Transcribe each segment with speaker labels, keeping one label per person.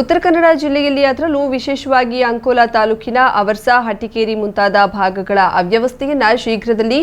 Speaker 1: ಉತ್ತರ ಕನ್ನಡ ಜಿಲ್ಲೆಯಲ್ಲಿ ಅದರಲ್ಲೂ ವಿಶೇಷವಾಗಿ ಅಂಕೋಲಾ ತಾಲೂಕಿನ ಅವರ್ಸ, ಹಟ್ಟಿಕೇರಿ ಮುಂತಾದ ಭಾಗಗಳ ಅವ್ಯವಸ್ಥೆಯನ್ನು ಶೀಘ್ರದಲ್ಲಿ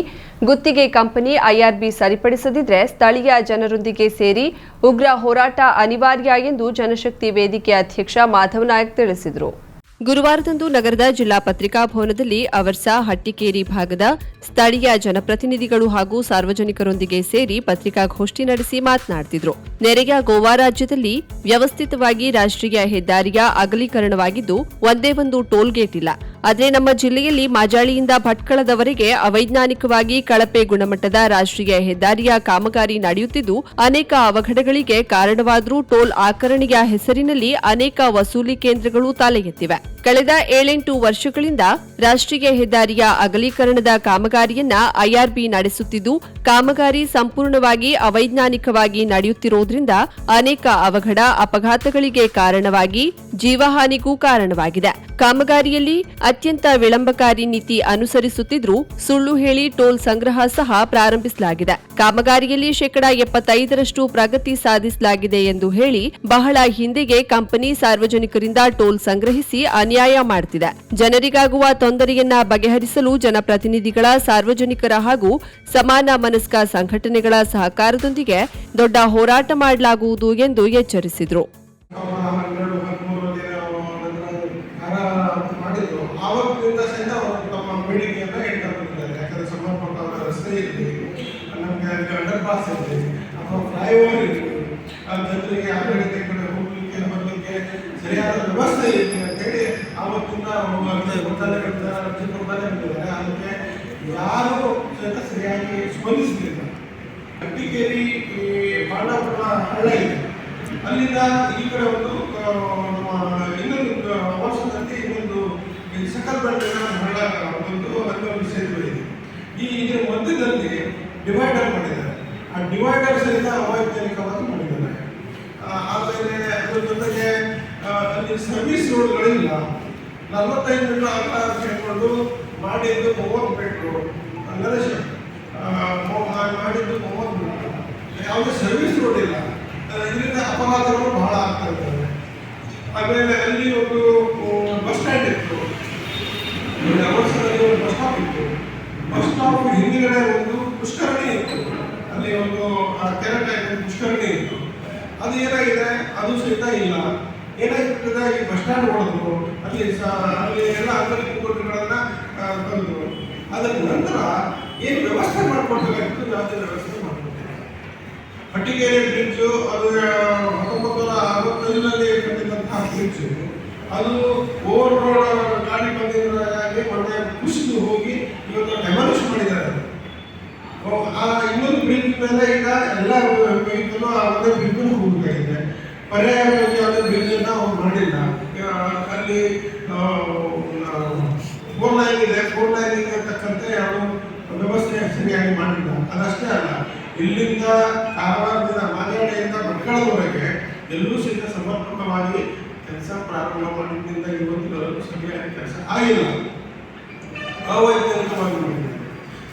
Speaker 1: ಗುತ್ತಿಗೆ ಕಂಪನಿ ಐಆರ್ಬಿ ಸರಿಪಡಿಸದಿದ್ರೆ ಸ್ಥಳೀಯ ಜನರೊಂದಿಗೆ ಸೇರಿ ಉಗ್ರ ಹೋರಾಟ ಅನಿವಾರ್ಯ ಎಂದು ಜನಶಕ್ತಿ ವೇದಿಕೆ ಅಧ್ಯಕ್ಷ ಮಾಧವ್ ನಾಯಕ್ ತಿಳಿಸಿದರು. ಗುರುವಾರದಂದು ನಗರದ ಜಿಲ್ಲಾ ಪತ್ರಿಕಾ ಭವನದಲ್ಲಿ ಅವರ್ಸಾ ಹಟ್ಟಿಕೇರಿ ಭಾಗದ ಸ್ಥಳೀಯ ಜನಪ್ರತಿನಿಧಿಗಳು ಹಾಗೂ ಸಾರ್ವಜನಿಕರೊಂದಿಗೆ ಸೇರಿ ಪತ್ರಿಕಾಗೋಷ್ಠಿ ನಡೆಸಿ ಮಾತನಾಡುತ್ತಿದ್ದರು ನೆರೆಯ ಗೋವಾ ರಾಜ್ಯದಲ್ಲಿ ವ್ಯವಸ್ಥಿತವಾಗಿ ರಾಷ್ಟ್ರೀಯ ಹೆದ್ದಾರಿಯ ಅಗಲೀಕರಣವಾಗಿದ್ದು, ಒಂದೇ ಒಂದು ಟೋಲ್ ಗೇಟ್ ಇಲ್ಲ. ಆದರೆ ನಮ್ಮ ಜಿಲ್ಲೆಯಲ್ಲಿ ಮಾಜಾಳಿಯಿಂದ ಭಟ್ಕಳದವರೆಗೆ ಅವೈಜ್ಞಾನಿಕವಾಗಿ ಕಳಪೆ ಗುಣಮಟ್ಟದ ರಾಷ್ಟ್ರೀಯ ಹೆದ್ದಾರಿಯ ಕಾಮಗಾರಿ ನಡೆಯುತ್ತಿದ್ದು, ಅನೇಕ ಅವಘಡಗಳಿಗೆ ಕಾರಣವಾದರೂ ಟೋಲ್ ಆಕರಣೆಯ ಹೆಸರಿನಲ್ಲಿ ಅನೇಕ ವಸೂಲಿ ಕೇಂದ್ರಗಳು ತಲೆ ಎತ್ತಿವೆ. ಕಳೆದ ಏಳೆಂಟು ವರ್ಷಗಳಿಂದ ರಾಷ್ಟ್ರೀಯ ಹೆದ್ದಾರಿಯ ಅಗಲೀಕರಣದ ಕಾಮಗಾರಿಯನ್ನ ಐಆರ್ಬಿ ನಡೆಸುತ್ತಿದ್ದು, ಕಾಮಗಾರಿ ಸಂಪೂರ್ಣವಾಗಿ ಅವೈಜ್ಞಾನಿಕವಾಗಿ ನಡೆಯುತ್ತಿರುವುದರಿಂದ ಅನೇಕ ಅವಘಡ, ಅಪಘಾತಗಳಿಗೆ ಕಾರಣವಾಗಿ ಜೀವಹಾನಿಗೂ ಕಾರಣವಾಗಿದೆ. ಕಾಮಗಾರಿಯಲ್ಲಿ ಅತ್ಯಂತ ವಿಳಂಬಕಾರಿ ನೀತಿ ಅನುಸರಿಸುತ್ತಿದ್ರೂ ಸುಳ್ಳು ಹೇಳಿ ಟೋಲ್ ಸಂಗ್ರಹ ಸಹ ಪ್ರಾರಂಭಿಸಲಾಗಿದೆ. ಕಾಮಗಾರಿಯಲ್ಲಿ ಶೇಕಡಾ ಎಪ್ಪತ್ತೈದರಷ್ಟು ಪ್ರಗತಿ ಸಾಧಿಸಲಾಗಿದೆ ಎಂದು ಹೇಳಿ ಬಹಳ ಹಿಂದೆಗೆ ಕಂಪನಿ ಸಾರ್ವಜನಿಕರಿಂದ ಟೋಲ್ ಸಂಗ್ರಹಿಸಿ ಅನ್ಯಾಯ ಮಾಡುತ್ತಿದೆ ಜನರಿಗಾಗುವ ತೊಂದರೆಯನ್ನ ಬಗೆಹರಿಸಲು ಜನಪ್ರತಿನಿಧಿಗಳ ಸಾರ್ವಜನಿಕರ ಹಾಗೂ ಸಮಾನ ಮನಸ್ಕ ಸಂಘಟನೆಗಳ ಸಹಕಾರದೊಂದಿಗೆ ದೊಡ್ಡ ಹೋರಾಟ ಮಾಡಲಾಗುವುದು ಎಂದು ಎಚ್ಚರಿಸಿದರು
Speaker 2: ನಮಗೆ ಅಂಡರ್ ಪಾಸ್ ಇರಲಿ ಅಥವಾ ಫ್ಲೈಓವರ್ ಇರಲಿ ಆ ಜನರಿಗೆ ಆ ಕಡೆ ಈ ಕಡೆ ಹೋಗ್ಲಿಕ್ಕೆ ಬರಲಿಕ್ಕೆ ಸರಿಯಾದ ವ್ಯವಸ್ಥೆ ಇರಲಿ ಅಂತೇಳಿ ಆವತ್ತಿಂದ ಒತ್ತಡ ಅದಕ್ಕೆ ಯಾರು ಸಹಿತ ಸರಿಯಾಗಿ ಸ್ಪಂದಿಸಲಿಲ್ಲ. ಅಟ್ಟಿಕೇರಿ ಈ ಬಾಣಾಪುರ ಹಳ್ಳ ಇದೆ. ಅಲ್ಲಿಂದ ಈ ಕಡೆ ಒಂದು ಇನ್ನೊಂದು ವರ್ಷದಲ್ಲಿ ಇನ್ನೊಂದು ಸಕಲ್ ಬಂಡೆಯ ಹಳ್ಳ ಒಂದು ಹನ್ನೊಂದು ಸೇತುವೆ ಇದೆ. ಈ ಇದರ ಮಧ್ಯದಲ್ಲಿ ಡಿವೈಡರ್ ಮಾಡಿದ್ದಾರೆ. ಆ ಡಿವೈಡರ್ ಸಹಿತ ಅವೈಜ್ಞಾನಿಕವಾಗಿ ಮಾಡಿದ್ದಾರೆ. ಆ, ಆಮೇಲೆ ಅದ್ರ ಜೊತೆಗೆ ಅಲ್ಲಿ ಸರ್ವಿಸ್ ರೋಡ್ಗಳಿಲ್ಲ ನಲವತ್ತೈದು ಮೀಟರ್ ಆಕಾರ ಸೇರ್ಕೊಂಡು ಮಾಡಿದ್ದು ಮೂವತ್ತು ಮೀಟ್ರು ಅಂದರೆ ಮಾಡಿದ್ದು ಮೂವತ್ತು ಮೀಟ್ರು ಯಾವುದೇ ಸರ್ವಿಸ್ ರೋಡ್ ಇಲ್ಲ. ಇದರಿಂದ ಅಪಘಾತಗಳು ಬಹಳ ಆಗ್ತಾ ಇದ್ದಾವೆ. ಆಮೇಲೆ ಅಲ್ಲಿ ಒಂದು ಬಸ್ ಸ್ಟ್ಯಾಂಡ್ ಇತ್ತು. ಒಂದು ಬಸ್ ಸ್ಟಾಪ್ ಇತ್ತು. ಬಸ್ ಸ್ಟಾಪ್ ಹಿಂದಿಗಡೆ ಒಂದು ಪುಷ್ಕರಣಿ ಇತ್ತು. ಅಲ್ಲಿ ಒಂದು ಕೆರೆ ಟೈಪ್ ಪುಷ್ಕರಣಿ ಇತ್ತು. ಅದು ಏನಾಗಿದೆ? ಅದು ಸಹಿತ ಇಲ್ಲ. ಏನಾಗ್ತದೆ ಈ ಬಸ್ ಸ್ಟ್ಯಾಂಡ್ ಹೊಡೆದ್ರು ಅಲ್ಲಿ ಅಲ್ಲಿ ಎಲ್ಲ ಅಂಗಡಿ ಮುಗ್ಗಟ್ಟುಗಳನ್ನ ಆ, ತಂದ್ರು ಅದರ ನಂತರ ಏನು ವ್ಯವಸ್ಥೆ ಮಾಡಿಕೊಡ್ಬೇಕಾಗಿತ್ತು ಯಾವುದೇ ವ್ಯವಸ್ಥೆ ಮಾಡ್ಕೊಟ್ಟಿಲ್ಲ ಹಟ್ಟಿಗೆರೆ ಬ್ರಿಡ್ಜ್ ಅದು ಹತ್ತೊಂಬತ್ತು ನೂರ ಅರವತ್ತೈದರಲ್ಲಿ ಕಟ್ಟಿದಂತಹ ಬ್ರಿಡ್ಜ್ ಅದು ಓವರ್ ರೋಡ್ ಗಾಡಿ ಬಂದಿದ್ದಾಗಿ ಮೊನ್ನೆ ಕುಸಿದು ಹೋಗಿ ಇವತ್ತು ಡೆಮಾಲಿಷ್ ಮಾಡಿದ್ದಾರೆ. ಇನ್ನೊಂದು ಬ್ರಿಡ್ಜ್ ಮೇಲೆ ಈಗ ಎಲ್ಲ ವೆಹಿಕಲ್ ಒಂದೇ ಬ್ರಿಡ್ಜ್ ಹೋಗಬೇಕಾಗಿದೆ ಪರ್ಯಾಯವಾಗಿ ಯಾವುದೇ ಬ್ರಿಡ್ಜ್ ಅನ್ನ ಅವ್ರು ಮಾಡಿಲ್ಲ ಆ, ಅಲ್ಲಿ ಫೋರ್ ಲೈನ್ ಇದೆ ಫೋರ್ ಲೈನ್ ತಕ್ಕಂತೆ ಯಾವುದು ವ್ಯವಸ್ಥೆ ಸರಿಯಾಗಿ ಮಾಡಿಲ್ಲ ಅದಷ್ಟೇ ಅಲ್ಲ ಇಲ್ಲಿಂದ ಕಾರವಾರದಿಂದ ಮಾಜಾಡಿಯಿಂದ ಮಕ್ಕಳವರೆಗೆ ಎಲ್ಲೂ ಸಹಿತ ಸಮರ್ಪಕವಾಗಿ ಕೆಲಸ ಪ್ರಾರಂಭ ಮಾಡಿದ್ರಿಂದ ಇವತ್ತಿನವರೆಗೂ ಸರಿಯಾಗಿ ಕೆಲಸ ಆಗಿಲ್ಲ. ಅವೈಜ್ಞಾನಿಕವಾಗಿ ಮಾಡಿದ್ದೀವಿ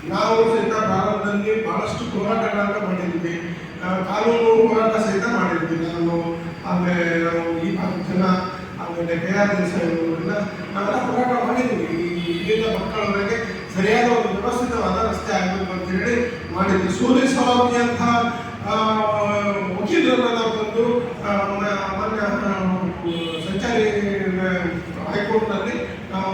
Speaker 2: ನಾವು ಸಹಿತ ಪ್ರಾರಂಭದಲ್ಲಿ ಬಹಳಷ್ಟು ಹೋರಾಟಗಳನ್ನು ಮಾಡಿದ್ವಿ. ಆ, ಕಾನೂನು ಹೋರಾಟ ಸಹಿತ ಮಾಡಿದ್ವಿ. ನಾನು ಆಮೇಲೆ ಈ ಜನ ಆಮೇಲೆ ಕೆ ಆರ್ ದೇಸಾಯಿ ಅವರೆಲ್ಲ ನಾವೆಲ್ಲ ಹೋರಾಟ ಮಾಡಿದ್ವಿ. ಈ ಇಲ್ಲಿಂದ ಮಕ್ಕಳವರೆಗೆ ಸರಿಯಾದ ಒಂದು ವ್ಯವಸ್ಥಿತವಾದ ರಸ್ತೆ ಆಗಬೇಕು ಅಂತ ಹೇಳಿ ಮಾಡಿದ್ವಿ ಸೂರ್ಯ ಸವಾಬ್ದಿ ಅಂತ ವಕೀಲರನ್ನ ನಾವು ಬಂದು ಆ, ಮ- ಮೊನ್ನೆ ಆ, ಸಂಚಾರಿ ಹೈಕೋರ್ಟ್ನಲ್ಲಿ ನಾವು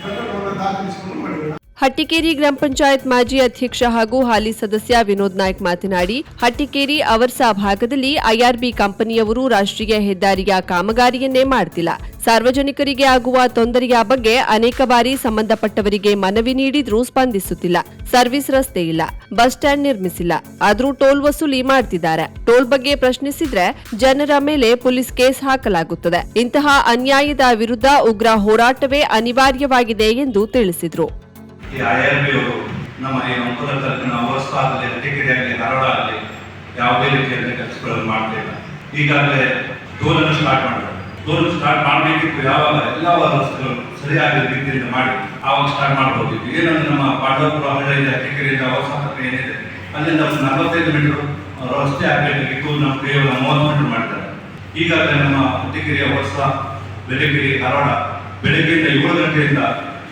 Speaker 2: ಪ್ರಕರಣವನ್ನು ದಾಖಲಿಸಿಕೊಂಡು
Speaker 1: ಹಟ್ಟಿಕೇರಿ ಗ್ರಾಮ ಪಂಚಾಯತ್ ಮಾಜಿ ಅಧ್ಯಕ್ಷ ಹಾಗೂ ಹಾಲಿ ಸದಸ್ಯ ವಿನೋದ್ ನಾಯ್ಕ್ ಮಾತನಾಡಿ ಹಟ್ಟಿಕೇರಿ ಅವರ್ಸಾ ಭಾಗದಲ್ಲಿ ಐಆರ್ಬಿ ಕಂಪನಿಯವರು ರಾಷ್ಟ್ರೀಯ ಹೆದ್ದಾರಿಯ ಕಾಮಗಾರಿಯನ್ನೇ ಮಾಡ್ತಿಲ್ಲ. ಸಾರ್ವಜನಿಕರಿಗೆ ಆಗುವ ತೊಂದರೆಯ ಬಗ್ಗೆ ಅನೇಕ ಬಾರಿ ಸಂಬಂಧಪಟ್ಟವರಿಗೆ ಮನವಿ ನೀಡಿದ್ರೂ ಸ್ಪಂದಿಸುತ್ತಿಲ್ಲ. ಸರ್ವಿಸ್ ರಸ್ತೆ ಇಲ್ಲ. ಬಸ್ ಸ್ಟ್ಯಾಂಡ್ ನಿರ್ಮಿಸಿಲ್ಲ. ಆದ್ರೂ ಟೋಲ್ ವಸೂಲಿ ಮಾಡ್ತಿದ್ದಾರೆ. ಟೋಲ್ ಬಗ್ಗೆ ಪ್ರಶ್ನಿಸಿದ್ರೆ ಜನರ ಮೇಲೆ ಪೊಲೀಸ್ ಕೇಸ್ ಹಾಕಲಾಗುತ್ತದೆ. ಇಂತಹ ಅನ್ಯಾಯದ ವಿರುದ್ಧ ಉಗ್ರ ಹೋರಾಟವೇ ಅನಿವಾರ್ಯವಾಗಿದೆ ಎಂದು ತಿಳಿಸಿದ್ರು.
Speaker 3: ಈಗಾಗಲೇ ಟೋಲನ್ನು ಸ್ಟಾರ್ಟ್ ಮಾಡಿದ್ದಾರೆ ಟೋಲ್ ಸ್ಟಾರ್ಟ್ ಮಾಡಬೇಕಿತ್ತು ಯಾವಾಗ? ಎಲ್ಲ ರಸ್ತೆಗಳು ಸರಿಯಾದ ರೀತಿಯಿಂದ ಮಾಡಿ ಆವಾಗ ಸ್ಟಾರ್ಟ್ ಮಾಡ್ಬೋದಿತ್ತು. ಏನಂದ್ರೆ ನಮ್ಮ ಪಾಂಡವಪುರ ಹಳ್ಳಿಯಿಂದ ಕೆಕೆರೆಯಿಂದ ಹೊಸ ಹತ್ರ ಏನಿದೆ, ಅಲ್ಲಿಂದ ನಲವತ್ತೈದು ಮೀಟರ್ ರಸ್ತೆ ಆಗಬೇಕಾಗಿತ್ತು ನಮ್ಮ ಕೇವಲ ಮೂವತ್ತು ಮೀಟರ್ ಮಾಡ್ತಾರೆ. ಈಗಾಗಲೇ ನಮ್ಮ ಚಿಕ್ಕರಿಯ ಹೊಸ ಬೆಳಗಿರಿ ಧಾರವಾಡ ಬೆಳಗ್ಗೆಯಿಂದ ಏಳು ಗಂಟೆಯಿಂದ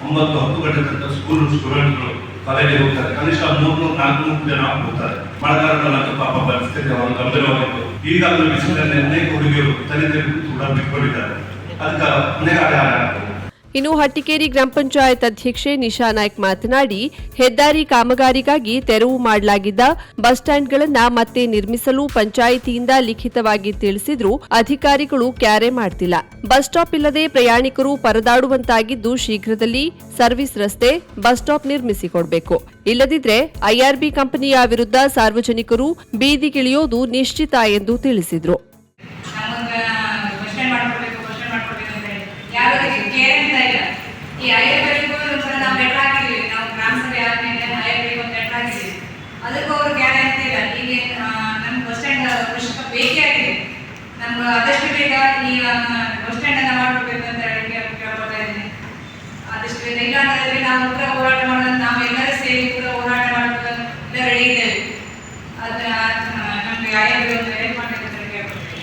Speaker 3: ಒಂಬತ್ತು ಹತ್ತು ಗಂಟೆ ತನಕ ಸ್ಕೂಲ್ ಸ್ಟೂಡೆಂಟ್ಗಳು ಕಾಲೇಜಿಗೆ ಹೋಗ್ತಾರೆ. ಕನಿಷ್ಠ ಮೂರ್ನೂರು ನಾಲ್ಕುನೂರು ಜನ ಹೋಗ್ತಾರೆ. ಮಳೆಗಾಲದಲ್ಲಂತೂ ಪಾಪ ಪರಿಸ್ಥಿತಿ ಅವರು ಗಂಭೀರವಾಗಿತ್ತು. ಈಗಾಗಲೇ ಬಿಸಿಲಲ್ಲಿ ಅನೇಕ ಹುಡುಗಿಯರು ತಲೆ ಕೂಡ ಬಿಟ್ಕೊಂಡಿದ್ದಾರೆ. ಅದಕ್ಕೆ ಅನೇಕ ಅಡೆಯಾಳ
Speaker 1: ಇನ್ನು ಹಟ್ಟಿಕೇರಿ ಗ್ರಾಮ ಪಂಚಾಯತ್ ಅಧ್ಯಕ್ಷೆ ನಿಶಾ ನಾಯ್ಕ್ ಮಾತನಾಡಿ, ಹೆದ್ದಾರಿ ಕಾಮಗಾರಿಗಾಗಿ ತೆರವು ಮಾಡಲಾಗಿದ್ದ ಬಸ್ ಸ್ಟ್ಯಾಂಡ್ಗಳನ್ನು ಮತ್ತೆ ನಿರ್ಮಿಸಲು ಪಂಚಾಯಿತಿಯಿಂದ ಲಿಖಿತವಾಗಿ ತಿಳಿಸಿದ್ರೂ ಅಧಿಕಾರಿಗಳು ಕ್ಯಾರೆ ಮಾಡ್ತಿಲ್ಲ. ಬಸ್ ಸ್ಟಾಪ್ ಇಲ್ಲದೆ ಪ್ರಯಾಣಿಕರು ಪರದಾಡುವಂತಾಗಿದ್ದು ಶೀಘ್ರದಲ್ಲಿ ಸರ್ವಿಸ್ ರಸ್ತೆ, ಬಸ್ ಸ್ಟಾಪ್ ನಿರ್ಮಿಸಿಕೊಡಬೇಕು. ಇಲ್ಲದಿದ್ರೆ ಐಆರ್ಬಿ ಕಂಪನಿಯ ವಿರುದ್ಧ ಸಾರ್ವಜನಿಕರು ಬೀದಿಗಿಳಿಯೋದು ನಿಶ್ಚಿತ ಎಂದು ತಿಳಿಸಿದ್ರು.
Speaker 4: ನಮಗೆ ಹೈಯರ್ ಈ ಒಂದ್ಸಲ ನಾವು ಲೆಟರ್ ಹಾಕಿದ್ವಿ ನಾವು ಗ್ರಾಮ ಸಭೆ ಆದ್ಮೇಲೆ ಹಾಕಿದ್ವಿ ಅದಕ್ಕೂ ಕ್ಯಾರ್ ಇಲ್ಲ. ನಮ್ಮ ಬಸ್ ಸ್ಟ್ಯಾಂಡ್ ಅವಶ್ಯಕ ಬೇಕೇ ಆಗಿದೆ ನಮ್ಗೆ ಆದಷ್ಟು ಬೇಗ ಈ ಬಸ್ ಸ್ಟ್ಯಾಂಡ್ ಅನ್ನ ಮಾಡ್ಕೊಡ್ಬೇಕು ಅಂತ ಹೇಳಿ ಕೇಳ್- ಕೇಳ್ಕೊತಾ ಇದ್ದೀನಿ. ಆದಷ್ಟು ಬೇಗ. ಇಲ್ಲ ನಾವು ಉತ್ತರ ಹೋರಾಟ ಮಾಡೋದು ನಾವು ಎಲ್ಲರೂ ಸೇರಿ ಕೂಡ ಹೋರಾಟ ಮಾಡಬೇಕು ಅಂತ ರೆಡಿ ಇದ್ದೇವೆ ಅದನ್ನ ನಮ್ಗೆ ಐಎಫ್ಎಲ್ ಒಂದು ಹೆಲ್ಪ್ ಮಾಡಬೇಕು ಅಂತ ಕೇಳ್ಕೊಳ್ತೀವಿ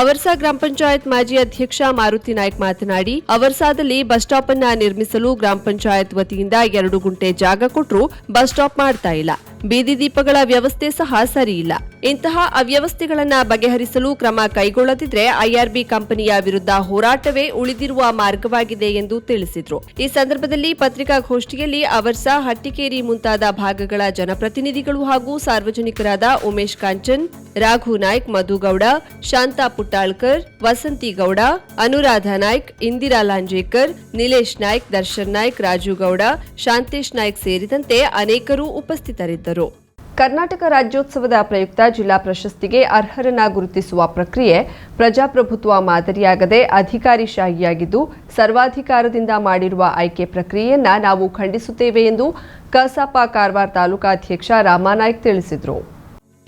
Speaker 1: ಅವರ್ಸಾ ಗ್ರಾಮ ಪಂಚಾಯತ್ ಮಾಜಿ ಅಧ್ಯಕ್ಷ ಮಾರುತಿ ನಾಯ್ಕ್ ಮಾತನಾಡಿ, ಅವರ್ಸಾದಲ್ಲಿ ಬಸ್ ಸ್ಟಾಪ್ ಅನ್ನ ನಿರ್ಮಿಸಲು ಗ್ರಾಮ ಪಂಚಾಯತ್ ವತಿಯಿಂದ ಎರಡು ಗುಂಟೆ ಜಾಗ ಕೊಟ್ಟರು ಬಸ್ ಸ್ಟಾಪ್ ಮಾಡ್ತಾ ಇಲ್ಲ. ಬೀದಿ ದೀಪಗಳ ವ್ಯವಸ್ಥೆ ಸಹ ಸರಿ ಇಲ್ಲ. ಇಂತಹ ಅವ್ಯವಸ್ಥೆಗಳನ್ನು ಬಗೆಹರಿಸಲು ಕ್ರಮ ಕೈಗೊಳ್ಳದಿದ್ರೆ ಐಆರ್ಬಿ ಕಂಪನಿಯ ವಿರುದ್ಧ ಹೋರಾಟವೇ ಉಳಿದಿರುವ ಮಾರ್ಗವಾಗಿದೆ ಎಂದು ತಿಳಿಸಿದರು. ಈ ಸಂದರ್ಭದಲ್ಲಿ ಪತ್ರಿಕಾಗೋಷ್ಠಿಯಲ್ಲಿ ಅವರ್ಸ ಹಟ್ಟಿಕೇರಿ ಮುಂತಾದ ಭಾಗಗಳ ಜನಪ್ರತಿನಿಧಿಗಳು ಹಾಗೂ ಸಾರ್ವಜನಿಕರಾದ ಉಮೇಶ್ ಕಾಂಚನ್, ರಾಘು ನಾಯ್ಕ್, ಮಧುಗೌಡ, ಶಾಂತಾ ಪುಟ್ಟಾಳ್ಕರ್ ವಸಂತಿ ಗೌಡ, ಅನುರಾಧ ನಾಯ್ಕ್, ಇಂದಿರಾ ಲಾಂಜೇಕರ್, ನಿಲೇಶ್ ನಾಯ್ಕ್, ದರ್ಶನ್ ನಾಯ್ಕ್, ರಾಜು ಗೌಡ, ಶಾಂತೇಶ್ ನಾಯ್ಕ್ ಸೇರಿದಂತೆ ಅನೇಕರು ಉಪಸ್ಥಿತರಿದ್ದರು. ಕರ್ನಾಟಕ ರಾಜ್ಯೋತ್ಸವದ ಪ್ರಯುಕ್ತ ಜಿಲ್ಲಾ ಪ್ರಶಸ್ತಿಗೆ ಅರ್ಹರನ್ನ ಗುರುತಿಸುವ ಪ್ರಕ್ರಿಯೆ ಪ್ರಜಾಪ್ರಭುತ್ವ ಮಾದರಿಯಾಗದೆ ಅಧಿಕಾರಿಶಾಹಿಯಾಗಿದ್ದು ಸರ್ವಾಧಿಕಾರದಿಂದ ಮಾಡಿರುವ ಆಯ್ಕೆ ಪ್ರಕ್ರಿಯೆಯನ್ನ ನಾವು ಖಂಡಿಸುತ್ತೇವೆ ಎಂದು ಕಸಾಪ ಕಾರವಾರ ತಾಲೂಕಾಧ್ಯಕ್ಷ ರಾಮಾನಾಯ್ಕ್ ತಿಳಿಸಿದರು.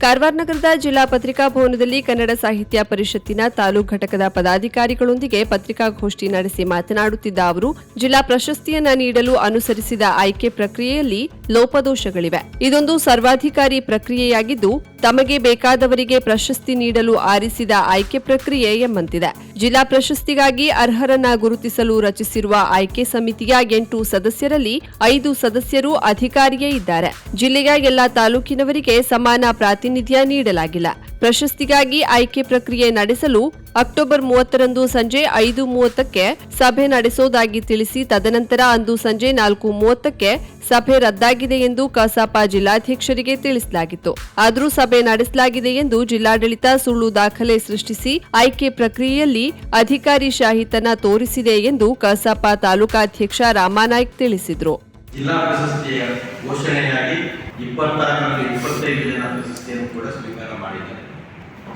Speaker 1: ಕಾರವಾರ ನಗರದ ಜಿಲ್ಲಾ ಪತ್ರಿಕಾ ಭವನದಲ್ಲಿ ಕನ್ನಡ ಸಾಹಿತ್ಯ ಪರಿಷತ್ತಿನ ತಾಲೂಕು ಘಟಕದ ಪದಾಧಿಕಾರಿಗಳೊಂದಿಗೆ ಪತ್ರಿಕಾಗೋಷ್ಠಿ ನಡೆಸಿ ಮಾತನಾಡುತ್ತಿದ್ದ ಅವರು, ಜಿಲ್ಲಾ ಪ್ರಶಸ್ತಿಯನ್ನ ನೀಡಲು ಅನುಸರಿಸಿದ ಆಯ್ಕೆ ಪ್ರಕ್ರಿಯೆಯಲ್ಲಿ ಲೋಪದೋಷಗಳಿವೆ. ಇದೊಂದು ಸರ್ವಾಧಿಕಾರಿ ಪ್ರಕ್ರಿಯೆಯಾಗಿದ್ದು, ತಮಗೆ ಬೇಕಾದವರಿಗೆ ಪ್ರಶಸ್ತಿ ನೀಡಲು ಆರಿಸಿದ ಆಯ್ಕೆ ಪ್ರಕ್ರಿಯೆ ಎಂಬಂತಿದೆ. ಜಿಲ್ಲಾ ಪ್ರಶಸ್ತಿಗಾಗಿ ಅರ್ಹರನ್ನ ಗುರುತಿಸಲು ರಚಿಸಿರುವ ಆಯ್ಕೆ ಸಮಿತಿಯ ಎಂಟು ಸದಸ್ಯರಲ್ಲಿ ಐದು ಸದಸ್ಯರು ಅಧಿಕಾರಿಯೇ ಇದ್ದಾರೆ. ಜಿಲ್ಲೆಯ ಎಲ್ಲಾ ತಾಲೂಕಿನವರಿಗೆ ಸಮಾನ ಪ್ರಾತಿನಿಧ್ಯ ನೀಡಲಾಗಿಲ್ಲ. ಪ್ರಶಸ್ತಿಗಾಗಿ ಆಯ್ಕೆ ಪ್ರಕ್ರಿಯೆ ನಡೆಸಲು ಅಕ್ಟೋಬರ್ ಮೂವತ್ತರಂದು ಸಂಜೆ ಐದು ಮೂವತ್ತಕ್ಕೆ ಸಭೆ ನಡೆಸೋದಾಗಿ ತಿಳಿಸಿ ತದನಂತರ ಅಂದು ಸಂಜೆ ನಾಲ್ಕು ಮೂವತ್ತಕ್ಕೆ ಸಭೆ ರದ್ದಾಗಿದೆ ಎಂದು ಕಸಾಪ ಜಿಲ್ಲಾಧ್ಯಕ್ಷರಿಗೆ ತಿಳಿಸಲಾಗಿತ್ತು. ಆದರೂ ಸಭೆ ನಡೆಸಲಾಗಿದೆ ಎಂದು ಜಿಲ್ಲಾಡಳಿತ ಸುಳ್ಳು ದಾಖಲೆ ಸೃಷ್ಟಿಸಿ ಆಯ್ಕೆ ಪ್ರಕ್ರಿಯೆಯಲ್ಲಿ ಅಧಿಕಾರಿ ಶಾಹಿತನ ತೋರಿಸಿದೆ ಎಂದು ಕಸಾಪ ತಾಲೂಕಾಧ್ಯಕ್ಷ ರಾಮಾನಾಯ್ಕ್ ತಿಳಿಸಿದರು.
Speaker 5: ಜಿಲ್ಲಾ ಪ್ರಶಸ್ತಿಯ ಘೋಷಣೆಯಾಗಿ ಇಪ್ಪತ್ತಾರರಲ್ಲಿ ಇಪ್ಪತ್ತೈದು ಜನ ಪ್ರಶಸ್ತಿಯನ್ನು ಕೂಡ ಸ್ವೀಕಾರ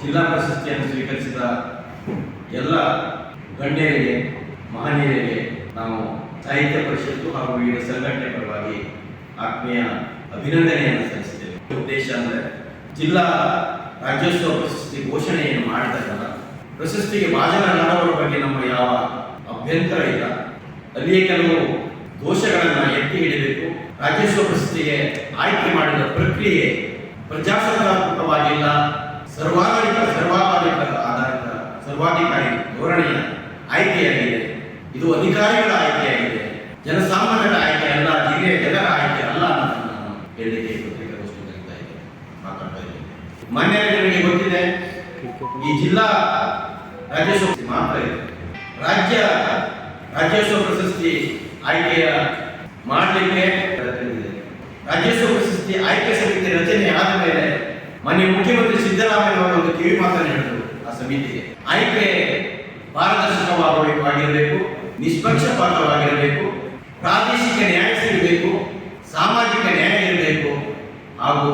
Speaker 5: ಜಿಲ್ಲಾ ಪ್ರಶಸ್ತಿಯನ್ನು ಸ್ವೀಕರಿಸಿದ ಎಲ್ಲ ಗಣ್ಯರಿಗೆ, ಮಹನೀಯರಿಗೆ ನಾವು ಸಾಹಿತ್ಯ ಪರಿಷತ್ತು ಹಾಗೂ ವಿವಿಧ ಸಂಘಟನೆ ಪರವಾಗಿ ಆತ್ಮೀಯ ಅಭಿನಂದನೆಯನ್ನು ಸಲ್ಲಿಸಿದ್ದೇವೆ ಉದ್ದೇಶ ಅಂದರೆ ಜಿಲ್ಲಾ ರಾಜ್ಯೋತ್ಸವ ಪ್ರಶಸ್ತಿ ಘೋಷಣೆಯನ್ನು ಮಾಡಿದಾಗ ಪ್ರಶಸ್ತಿಗೆ ಭಾಜನರಾದವರ ಬಗ್ಗೆ ನಮ್ಮ ಯಾವ ಅಭ್ಯಂತರ ಇಲ್ಲ. ಅಲ್ಲಿಯೇ ಕೆಲವು ದೋಷಗಳನ್ನು ಎತ್ತಿ ಹಿಡಿಬೇಕು. ರಾಜ್ಯೋತ್ಸವ ಪ್ರಶಸ್ತಿಗೆ ಆಯ್ಕೆ ಮಾಡಿದ ಪ್ರಕ್ರಿಯೆ ಪ್ರಜಾಸತ್ತಾತ್ಮಕವಾಗಿಲ್ಲ. ಸರ್ವಾಧಿಕ ಸರ್ವಾಧಿಕ ಆಧಾರಿತ ಸರ್ವಾಧಿಕಾರಿ ಧೋರಣೆಯ ಆಯ್ಕೆಯಾಗಿದೆ. ಇದು ಅಧಿಕಾರಿಗಳ ಆಯ್ಕೆಯಾಗಿದೆ. ಜನಸಾಮಾನ್ಯರ ಆಯ್ಕೆ ಅಲ್ಲ, ಜಿಲ್ಲೆಯ ಜನರ ಆಯ್ಕೆ ಅಲ್ಲ ಅನ್ನೋದನ್ನು ನಾನು ಹೇಳಲಿಕ್ಕೆ ಪತ್ರಿಕಾಗೋಷ್ಠಿ ಕರೀತಾ ಮಾನ್ಯ ಗೊತ್ತಿದೆ, ಈ ಜಿಲ್ಲಾ ರಾಜ್ಯೋತ್ಸವ ಮಾತ್ರ ಇದೆ ರಾಜ್ಯ ರಾಜ್ಯೋತ್ಸವ ಪ್ರಶಸ್ತಿ ಆಯ್ಕೆಯ ಮಾಡಲಿಕ್ಕೆ. ರಾಜ್ಯೋತ್ಸವ ಪ್ರಶಸ್ತಿ ಆಯ್ಕೆ ಸಮಿತಿ ರಚನೆ ಆದ ಮೇಲೆ ಮಾನ್ಯ ಮುಖ್ಯಮಂತ್ರಿ ಸಿದ್ದರಾಮಯ್ಯ ಅವರು ಒಂದು ಕಿವಿ ಮಾತನ್ನು ಹೇಳಿದರು ಆ ಸಮಿತಿಗೆ. ಆಯ್ಕೆ ಪಾರದರ್ಶಕವಾಗಿರಬೇಕು ನಿಷ್ಪಕ್ಷಪಾತವಾಗಿರಬೇಕು, ಪ್ರಾದೇಶಿಕ ನ್ಯಾಯ ಸಿಗಬೇಕು, ಸಾಮಾಜಿಕ ನ್ಯಾಯ ಇರಬೇಕು ಹಾಗೂ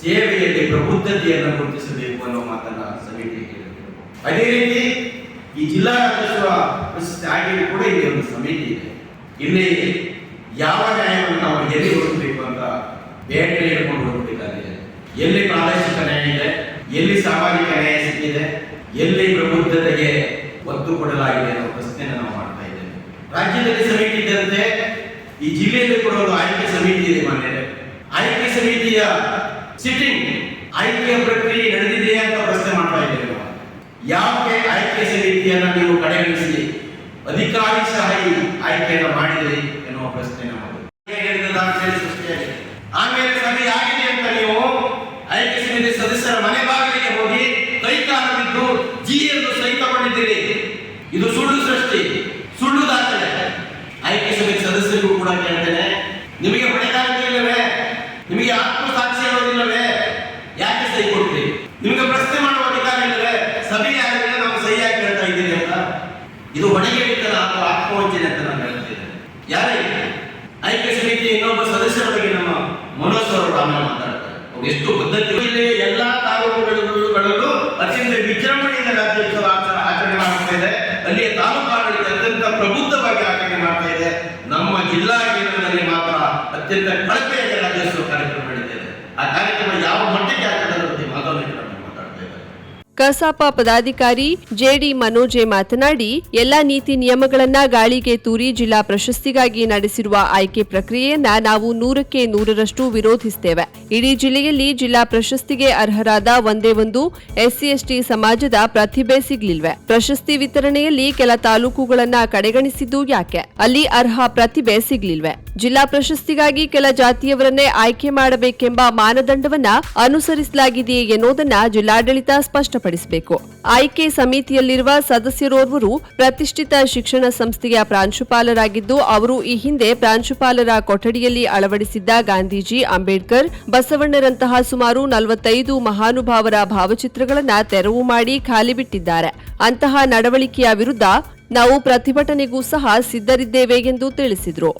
Speaker 5: ಸೇವೆಯಲ್ಲಿ ಪ್ರಬುದ್ಧತೆಯನ್ನು ಗುರುತಿಸಬೇಕು ಅನ್ನೋ ಮಾತನ್ನ ಸಮಿತಿ ಹೇಳಿದರು. ಅದೇ ರೀತಿ ಈ ಜಿಲ್ಲಾ ರಾಜ್ಯೋತ್ಸವ ಪ್ರಶಸ್ತಿ ಕೂಡ ಇಲ್ಲಿ ಒಂದು ಸಮಿತಿ ಇದೆ. ಇಲ್ಲಿ ಯಾವ ನ್ಯಾಯವನ್ನು ನಾವು ಎಲ್ಲಿ ಅಂತ ಬೇಟೆ ಹೋಗಬೇಕಾಗಿದೆ ಎಲ್ಲಿ ಪ್ರಾದೇಶಿಕ ನ್ಯಾಯ ಇದೆ, ಎಲ್ಲಿ ಸಾಮಾಜಿಕ ನ್ಯಾಯ ಸಿಕ್ಕಿದೆ, ಎಲ್ಲಿ ಪ್ರಬುದ್ಧತೆಗೆ ಒತ್ತು ಕೊಡಲಾಗಿದೆ ಅನ್ನೋ ಪ್ರಶ್ನೆಯನ್ನು ನಾವು ಮಾಡ್ತಾ ಇದ್ದೇವೆ. ರಾಜ್ಯದಲ್ಲಿ ಸಮಿತಿ ಇದ್ದಂತೆ, ಈ ಜಿಲ್ಲೆಯಲ್ಲಿ ಕೂಡ ಒಂದು ಆಯ್ಕೆ ಸಮಿತಿ ಇದೆ ಮಾನ್ಯರೇ ಆಯ್ಕೆ ಸಮಿತಿಯ ಸಿಟ್ಟಿಂಗ್ ಆಯ್ಕೆಯ ಪ್ರಕ್ರಿಯೆ ನಡೆದಿದೆಯಾ ಅಂತ ಪ್ರಶ್ನೆ ಮಾಡ್ತಾ ಇದ್ದೇವೆ ನಾವು. ಯಾಕೆ ಆಯ್ಕೆ ಸಮಿತಿಯನ್ನು ನೀವು ಕಡೆಗಣಿಸಿ ಅಧಿಕಾರಿಶಾಹಿ ಆಯ್ಕೆಯನ್ನು ಮಾಡಿದಿರಿ ಎನ್ನುವ ಪ್ರಶ್ನೆ ಆಮೇಲೆ ಸಭೆ ಆಗಿದೆ ಅಂತ ನೀವು ಆಯ್ಕೆ ಸಮಿತಿ ಸದಸ್ಯರ ಮನೆ ಬಾಗಿಲಿಗೆ ಹೋಗಿ ಕೈಕಾಲ ಜಿ ಎಂದು ಸಹಿತ ಮಾಡಿದ್ದೀರಿ ಇದು ಸುಳ್ಳು ಸೃಷ್ಟಿ, ಸುಳ್ಳು ದಾಖಲೆ. ಆಯ್ಕೆ ಸಮಿತಿ ಸದಸ್ಯರಿಗೂ ಕೂಡ ಕೇಳ್ತೇನೆ, ನಿಮಗೆ ಹೊಣೆಗಾರಿಕೆ ಇಲ್ಲವೇ? ನಿಮಗೆ ಆತ್ಮಸಾಕ್ಷಿ ಇರೋದಿಲ್ಲವೇ ಯಾಕೆ ಸಹಿ ಕೊಡ್ತೀರಿ? ನಿಮಗೆ ಪ್ರಶ್ನೆ ಮಾಡುವ ಅಧಿಕಾರ ಇಲ್ಲವೇ? ಸಭೆ ಆಗಿದೆ ನಾವು ಸಹಿ ಯಾಕೆ ಹೇಳ್ತಾ ಇದ್ದೀರಿ ಅಂತ? ಇದು ಹೊಣೆಗೆಡಿತನ ಅಥವಾ ಆತ್ಮವಂಚನೆ ಅಂತ ನಾನು ಹೇಳ್ತಿದ್ದೇನೆ. ಯಾರೇ ಆಯ್ಕೆ ಸಮಿತಿ ಇನ್ನೊಬ್ಬ ಸದಸ್ಯರ ಬಗ್ಗೆ ನಮ್ಮ ಮನೋಜ್ ಅವರು ಅವ್ರು ಎಷ್ಟು ಪದ್ಧತಿ ಇಲ್ಲಿ ಎಲ್ಲಾ ತಾಲೂಕುಗಳಲ್ಲೂ ಅತ್ಯಂತ ವಿಜೃಂಭಣೆಯಿಂದ ರಾಜ್ಯೋತ್ಸವ ಆಚ- ಆಚರಣೆ ಮಾಡ್ತಾ ಇದೆ. ಅಲ್ಲಿಯ ತಾಲೂಕು ಅತ್ಯಂತ ಪ್ರಬುದ್ಧವಾಗಿ ಆಚರಣೆ ಮಾಡ್ತಾ ಇದೆ. ನಮ್ಮ ಜಿಲ್ಲಾ ಕೇಂದ್ರದಲ್ಲಿ ಮಾತ್ರ ಅತ್ಯಂತ ಕಳಪೆಯಾಗಿ ರಾಜ್ಯೋತ್ಸವ ಕಾರ್ಯಕ್ರಮ ಇದೆ. ಆ ಕಾರ್ಯಕ್ರಮ ಯಾವ ಮಟ್ಟಕ್ಕೆ ಆಗ್ತದೆ ಅನ್ನೋದ್ರ ಬಗ್ಗೆ ಮಾಧವನಿಗೆ ಮಾತಾಡ್ತಾ ಇದ್ದಾರೆ
Speaker 1: ಕಸಾಪ ಪದಾಧಿಕಾರಿ ಜೆಡಿ ಮನೋಜೆ ಮಾತನಾಡಿ, ಎಲ್ಲಾ ನೀತಿ ನಿಯಮಗಳನ್ನ ಗಾಳಿಗೆ ತೂರಿ ಜಿಲ್ಲಾ ಪ್ರಶಸ್ತಿಗಾಗಿ ನಡೆಸಿರುವ ಆಯ್ಕೆ ಪ್ರಕ್ರಿಯೆಯನ್ನ ನಾವು ನೂರಕ್ಕೆ ನೂರರಷ್ಟು ವಿರೋಧಿಸುತ್ತೇವೆ ಇಡೀ ಜಿಲ್ಲೆಯಲ್ಲಿ ಜಿಲ್ಲಾ ಪ್ರಶಸ್ತಿಗೆ ಅರ್ಹರಾದ ಒಂದೇ ಒಂದು ಎಸ್ಸಿ ಎಸ್ಟಿ ಸಮಾಜದ ಪ್ರತಿಭೆ ಸಿಗ್ಲಿಲ್ವೆ. ಪ್ರಶಸ್ತಿ ವಿತರಣೆಯಲ್ಲಿ ಕೆಲ ತಾಲೂಕುಗಳನ್ನ ಕಡೆಗಣಿಸಿದ್ದು ಯಾಕೆ? ಅಲ್ಲಿ ಅರ್ಹ ಪ್ರತಿಭೆ ಸಿಗ್ಲಿಲ್ವೆ. ಜಿಲ್ಲಾ ಪ್ರಶಸ್ತಿಗಾಗಿ ಕೆಲ ಜಾತಿಯವರನ್ನೇ ಆಯ್ಕೆ ಮಾಡಬೇಕೆಂಬ ಮಾನದಂಡವನ್ನ ಅನುಸರಿಸಲಾಗಿದೆಯೇ ಎನ್ನುವುದನ್ನ ಜಿಲ್ಲಾಡಳಿತ ಸ್ಪಷ್ಟಪಡಿಸಬೇಕು ಆಯ್ಕೆ ಸಮಿತಿಯಲ್ಲಿರುವ ಸದಸ್ಯರೋರ್ವರು ಪ್ರತಿಷ್ಠಿತ ಶಿಕ್ಷಣ ಸಂಸ್ಥೆಯ ಪ್ರಾಂಶುಪಾಲರಾಗಿದ್ದು, ಅವರು ಈ ಹಿಂದೆ ಪ್ರಾಂಶುಪಾಲರ ಕೊಠಡಿಯಲ್ಲಿ ಅಳವಡಿಸಿದ್ದ ಗಾಂಧೀಜಿ, ಅಂಬೇಡ್ಕರ್, ಬಸವಣ್ಣರಂತಹ ಸುಮಾರು ನಲವತ್ತೈದು ಮಹಾನುಭಾವರ ಭಾವಚಿತ್ರಗಳನ್ನು ತೆರವು ಮಾಡಿ ಖಾಲಿ ಬಿಟ್ಟಿದ್ದಾರೆ. ಅಂತಹ ನಡವಳಿಕೆಯ ವಿರುದ್ಧ ನಾವು ಪ್ರತಿಭಟನೆಗೂ ಸಹ ಸಿದ್ಧರಿದ್ದೇವೆ ಎಂದು ತಿಳಿಸಿದರು.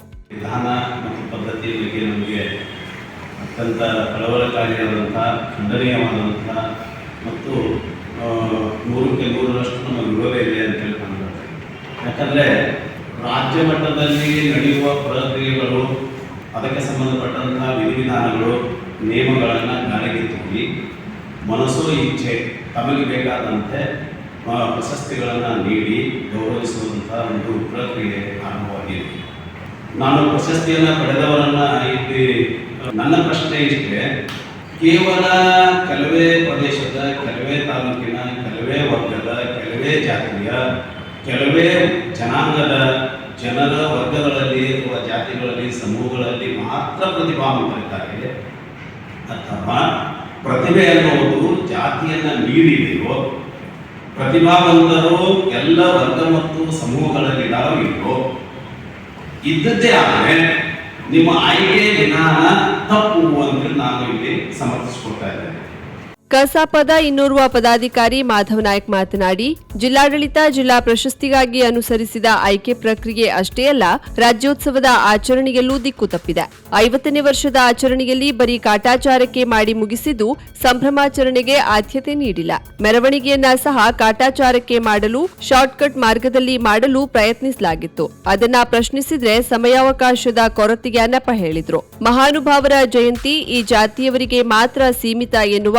Speaker 6: ಅತ್ಯಂತ ಕಳವಳಕಾರಿಯಾದಂಥ ಖಂಡನೀಯವಾದಂಥ ಮತ್ತು ನೂರಕ್ಕೆ ನೂರರಷ್ಟು ನಮ್ಮ ವಿರೋಧ ಇದೆ ಅಂತ ತಿಳ್ಕೊಂಡು ಯಾಕಂದರೆ ರಾಜ್ಯ ಮಟ್ಟದಲ್ಲಿ ನಡೆಯುವ ಪ್ರಕ್ರಿಯೆಗಳು, ಅದಕ್ಕೆ ಸಂಬಂಧಪಟ್ಟಂತಹ ವಿಧಿವಿಧಾನಗಳು, ನಿಯಮಗಳನ್ನು ಗಾಳಿಗೆ ತೂಗಿ ಮನಸ್ಸು ಇಚ್ಛೆ ತಮಗೆ ಬೇಕಾದಂತೆ ಪ್ರಶಸ್ತಿಗಳನ್ನು ನೀಡಿ ಗೌರವಿಸುವಂಥ ಒಂದು ಪ್ರಕ್ರಿಯೆ ಆರಂಭವಾಗಿದೆ. ನಾನು ಪ್ರಶಸ್ತಿಯನ್ನ ಪಡೆದವರನ್ನ ಇಲ್ಲಿ, ನನ್ನ ಪ್ರಶ್ನೆ ಇಷ್ಟೇ ಕೇವಲ ಕೆಲವೇ ಪ್ರದೇಶದ, ಕೆಲವೇ ತಾಲೂಕಿನ, ಕೆಲವೇ ವರ್ಗದ, ಕೆಲವೇ ಜಾತಿಯ, ಕೆಲವೇ ಜನಾಂಗದ ಜನರ ವರ್ಗಗಳಲ್ಲಿ ಅಥವಾ ಜಾತಿಗಳಲ್ಲಿ, ಸಮೂಹಗಳಲ್ಲಿ ಮಾತ್ರ ಪ್ರತಿಭಾವಂತರಿದ್ದಾರೆ. ಅಥವಾ ಪ್ರತಿಭೆ ಅನ್ನುವುದು ಜಾತಿಯನ್ನ ಮೀರಿದೆಯೋ, ಪ್ರತಿಭಾವಂತರು ಎಲ್ಲ ವರ್ಗ ಮತ್ತು ಸಮೂಹಗಳಲ್ಲಿ ನಾವು ಇದ್ದೋ ಇದ್ದದ್ದೇ ಆದರೆ ನಿಮ್ಮ ಆಯ್ಕೆ ವಿಧಾನ ತಪ್ಪು ಅಂತ ನಾನು ಇಲ್ಲಿ ಸಮರ್ಥಿಸಿಕೊಳ್ತಾ ಇದ್ದೇನೆ.
Speaker 1: ಕಸಾಪದ ಇನ್ನೋರ್ವ ಪದಾಧಿಕಾರಿ ಮಾಧವ್ ನಾಯಕ್ ಮಾತನಾಡಿ, ಜಿಲ್ಲಾಡಳಿತ ಜಿಲ್ಲಾ ಪ್ರಶಸ್ತಿಗಾಗಿ ಅನುಸರಿಸಿದ ಆಯ್ಕೆ ಪ್ರಕ್ರಿಯೆ ಅಷ್ಟೇ ಅಲ್ಲ, ರಾಜ್ಯೋತ್ಸವದ ಆಚರಣೆಯಲ್ಲೂ ದಿಕ್ಕು ತಪ್ಪಿದೆ. ಐವತ್ತನೇ ವರ್ಷದ ಆಚರಣೆಯಲ್ಲಿ ಬರೀ ಕಾಟಾಚಾರಕ್ಕೆ ಮಾಡಿ ಮುಗಿಸಿದ್ದು ಸಂಭ್ರಮಾಚರಣೆಗೆ ಆದ್ಯತೆ ನೀಡಿಲ್ಲ. ಮೆರವಣಿಗೆಯನ್ನ ಸಹ ಕಾಟಾಚಾರಕ್ಕೆ ಮಾಡಲು, ಶಾರ್ಟ್ಕಟ್ ಮಾರ್ಗದಲ್ಲಿ ಮಾಡಲು ಪ್ರಯತ್ನಿಸಲಾಗಿತ್ತು. ಅದನ್ನ ಪ್ರಶ್ನಿಸಿದ್ರೆ ಸಮಯಾವಕಾಶದ ಕೊರತೆಗೆ ಅನಪ ಹೇಳಿದ್ರು. ಮಹಾನುಭಾವರ ಜಯಂತಿ ಈ ಜಾತಿಯವರಿಗೆ ಮಾತ್ರ ಸೀಮಿತ ಎನ್ನುವ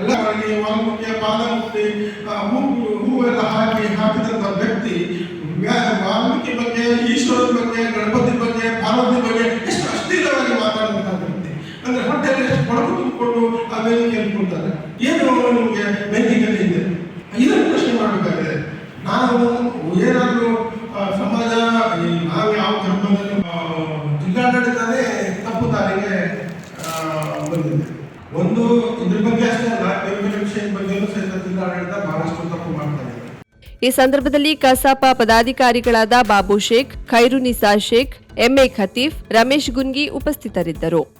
Speaker 2: ಎಲ್ಲ ಮಾಡಿ ವಾಲ್ಮೀಕಿಯ ಪಾದ ಹೂ ಹೂವೆಲ್ಲ ಹಾಕಿ ಹಾಕಿದಂಥ ವ್ಯಕ್ತಿ ವ್ಯಾ- ವಾಲ್ಮೀಕಿ ಬಗ್ಗೆ ಈಶ್ವರನ ಬಗ್ಗೆ ಗಣಪತಿ ಬಗ್ಗೆ ಪಾರ್ವತಿ ಬಗ್ಗೆ ಎಷ್ಟು ಅಶ್ಲೀಲವಾಗಿ ಮಾತಾಡುವಂತಹ ವ್ಯಕ್ತಿ. ಅಂದ್ರೆ ಹೊಟ್ಟೆಯಲ್ಲಿ ಎಷ್ಟು ತುಂಬಿಕೊಂಡು ಆ ವೇದಿಕೆಯಲ್ಲಿ ಕೂರ್ತಾರೆ ಏನು ನಿಮಗೆ ವೇದಿಕೆಯಲ್ಲಿ ಇದೆ? ಇದನ್ನು ಪ್ರಶ್ನೆ ಮಾಡಬೇಕಾಗಿದೆ. ನಾನು ಏನಾದರೂ ಸಮಾಜ ನಾವು ಯಾವ ಧರ್ಮದಲ್ಲಿ ಆ, ತಪ್ಪು ದಾರಿಗೆ ಬಂದಿದೆ. ಒಂದು ಇದ್ರ ಬಗ್ಗೆ ಅಷ್ಟೇ ಅಲ್ಲ ಬೇರೆ ವಿಷಯದ ಬಗ್ಗೆಯೂ ಸಹಿತ ಜಿಲ್ಲಾಡಳಿತ ಬಹಳಷ್ಟು ತಪ್ಪು ಮಾಡ್ತಾ ಇದೆ.
Speaker 1: ಈ ಸಂದರ್ಭದಲ್ಲಿ ಕಸಾಪ ಪದಾಧಿಕಾರಿಗಳಾದ ಬಾಬು ಶೇಖ್, ಖೈರುನಿಸಾ ಶೇಖ್ ಎಂಎ ಖತೀಫ್, ರಮೇಶ್ ಗುನ್ಗಿ ಉಪಸ್ಥಿತರಿದ್ದರು.